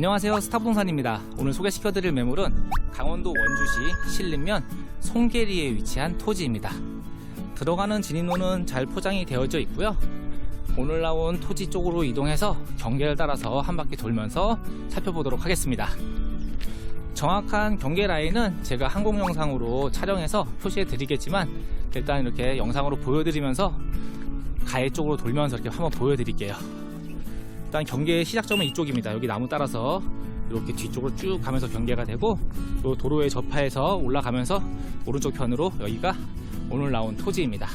안녕하세요. 스타부동산입니다. 오늘 소개시켜드릴 매물은 강원도 원주시 신림면 송계리에 위치한 토지입니다. 들어가는 진입로는 잘 포장이 되어져 있고요. 오늘 나온 토지 쪽으로 이동해서 경계를 따라서 한 바퀴 돌면서 살펴보도록 하겠습니다. 정확한 경계 라인은 제가 항공 영상으로 촬영해서 표시해 드리겠지만 일단 이렇게 영상으로 보여드리면서 가해 쪽으로 돌면서 이렇게 한번 보여드릴게요 일단 경계의 시작점은 이쪽입니다. 여기 나무 따라서 이렇게 뒤쪽으로 쭉 가면서 경계가 되고 요 도로에 접하해서 올라가면서 오른쪽 편으로 여기가 오늘 나온 토지입니다.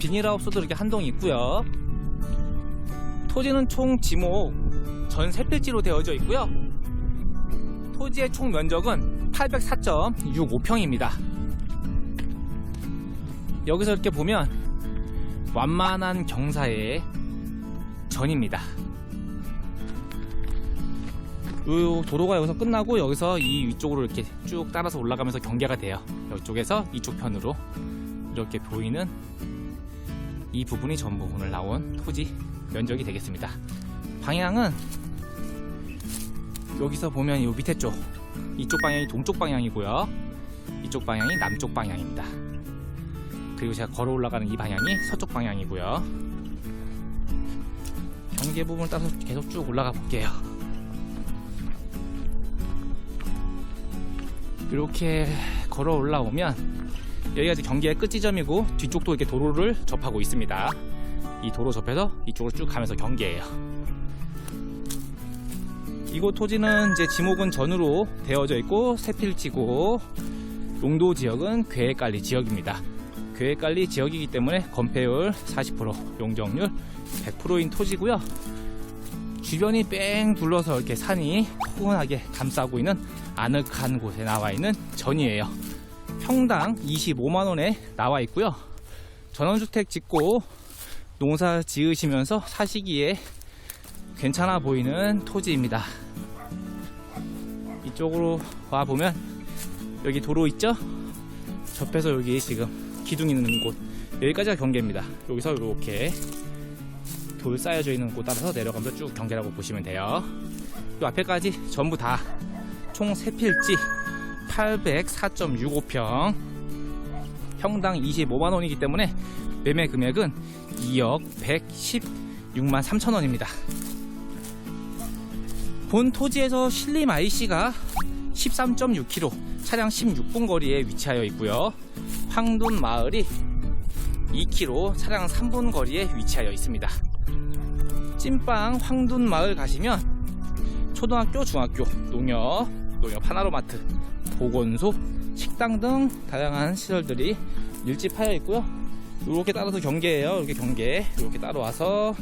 비닐하우스도 이렇게 한 동 있고요. 토지는 총 지목 전 세필지로 되어져 있고요. 토지의 총 면적은 804.65평입니다. 여기서 이렇게 보면 완만한 경사의 전입니다. 요 도로가 여기서 끝나고 여기서 이 위쪽으로 이렇게 쭉 따라서 올라가면서 경계가 돼요. 이쪽에서 이쪽 편으로 이렇게 보이는 이 부분이 전부 오늘 나온 토지 면적이 되겠습니다. 방향은 여기서 보면 이 밑에 쪽 이쪽 방향이 동쪽 방향이고요. 이쪽 방향이 남쪽 방향입니다. 그리고 제가 걸어 올라가는 이 방향이 서쪽 방향이고요. 경계 부분을 따서 계속 쭉 올라가 볼게요. 이렇게 걸어 올라오면 여기가 이제 경계의 끝 지점이고 뒤쪽도 이렇게 도로를 접하고 있습니다. 이 도로 접해서 이쪽으로 쭉 가면서 경계예요. 이곳 토지는 이제 지목은 전으로 되어져 있고 세필지고 용도 지역은 계획관리 지역입니다. 계획관리 지역이기 때문에 건폐율 40%, 용적률 100%인 토지고요. 주변이 뺑 둘러서 이렇게 산이 포근하게 감싸고 있는 아늑한 곳에 나와 있는 전이에요. 평당 25만 원에 나와 있고요. 전원주택 짓고 농사 지으시면서 사시기에 괜찮아 보이는 토지입니다. 이쪽으로 와 보면 여기 도로 있죠? 접해서 여기 지금 기둥 있는 곳 여기까지가 경계입니다. 여기서 이렇게 돌 쌓여져 있는 곳 따라서 내려가면서 쭉 경계라고 보시면 돼요. 이 앞에까지 전부 다 총 3필지 804.65평 평당 25만원이기 때문에 매매 금액은 2억 116만 3천원입니다. 본 토지에서 신림 IC가 13.6km 차량 16분 거리에 위치하여 있고요. 황둔 마을이 2km 차량 3분 거리에 위치하여 있습니다. 찐빵 황둔 마을 가시면 초등학교, 중학교, 농협, 농협 하나로마트, 보건소, 식당 등 다양한 시설들이 밀집하여 있고요. 이렇게 따라서 경계예요. 이렇게 경계. 이렇게 따라와서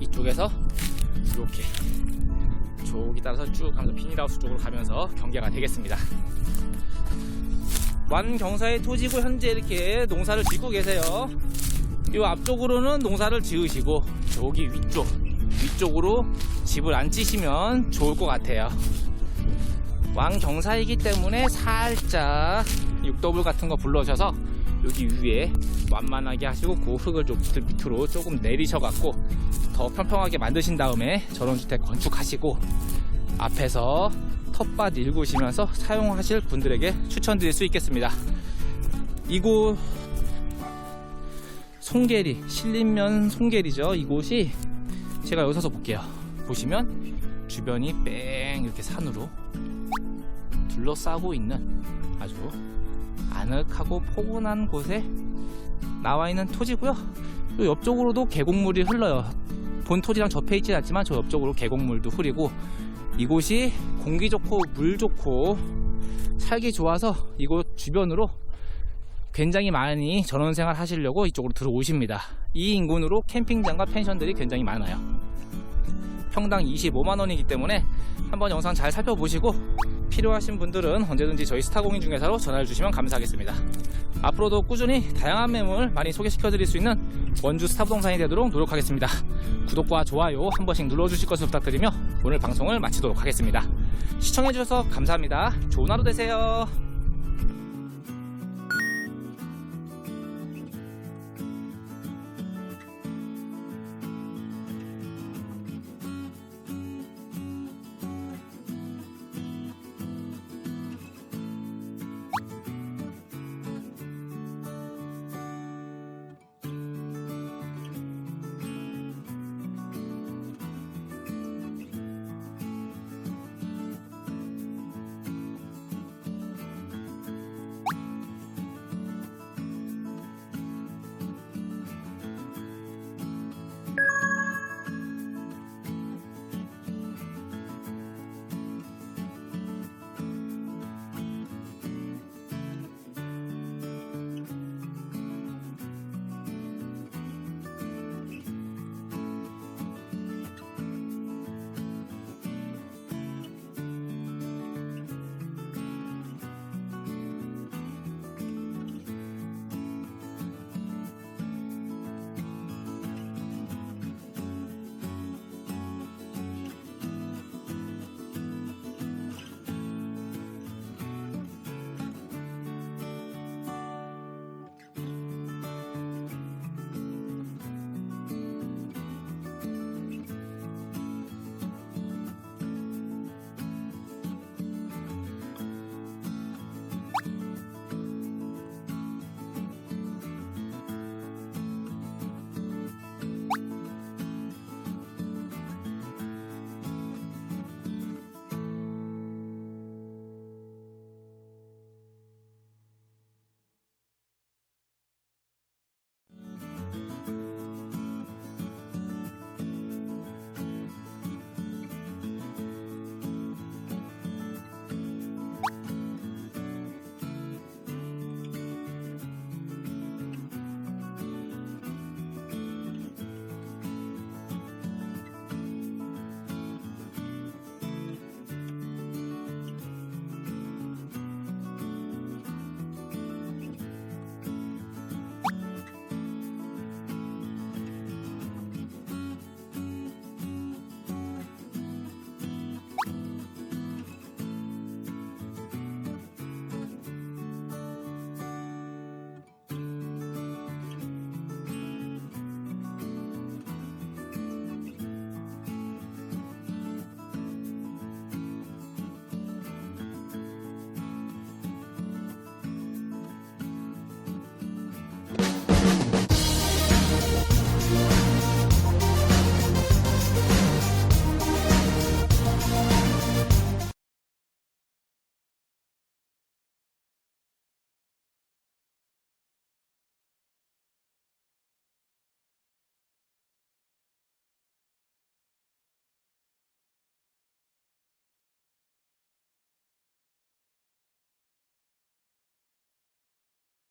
이쪽에서 이렇게 저기 따라서 쭉 가면서 비닐하우스 쪽으로 가면서 경계가 되겠습니다. 완경사의 토지고 현재 이렇게 농사를 짓고 계세요. 이 앞쪽으로는 농사를 지으시고 저기 위쪽 위쪽으로 집을 안 지시면 좋을 것 같아요. 왕경사이기 때문에 살짝 육더블 같은 거 불러셔서 여기 위에 완만하게 하시고 그 흙을 좀 밑으로 조금 내리셔 갖고 더 평평하게 만드신 다음에 전원주택 건축하시고 앞에서 텃밭 일구시면서 사용하실 분들에게 추천드릴 수 있겠습니다. 이곳 송계리 신림면 송계리죠. 이곳이 제가 여기 서서 볼게요. 보시면 주변이 뺑 이렇게 산으로 둘러싸고 있는 아주 아늑하고 포근한 곳에 나와 있는 토지고요. 또 옆쪽으로도 계곡물이 흘러요. 본 토지랑 접해 있진 않지만 저 옆쪽으로 계곡물도 흐리고 이곳이 공기 좋고 물 좋고 살기 좋아서 이곳 주변으로 굉장히 많이 전원생활 하시려고 이쪽으로 들어오십니다. 이 인근으로 캠핑장과 펜션들이 굉장히 많아요. 평당 25만원이기 때문에 한번 영상 잘 살펴보시고 필요하신 분들은 언제든지 저희 스타공인 중개사로 전화를 주시면 감사하겠습니다. 앞으로도 꾸준히 다양한 매물 많이 소개시켜 드릴 수 있는 원주 스타부동산이 되도록 노력하겠습니다. 구독과 좋아요 한 번씩 눌러주실 것을 부탁드리며 오늘 방송을 마치도록 하겠습니다. 시청해주셔서 감사합니다. 좋은 하루 되세요.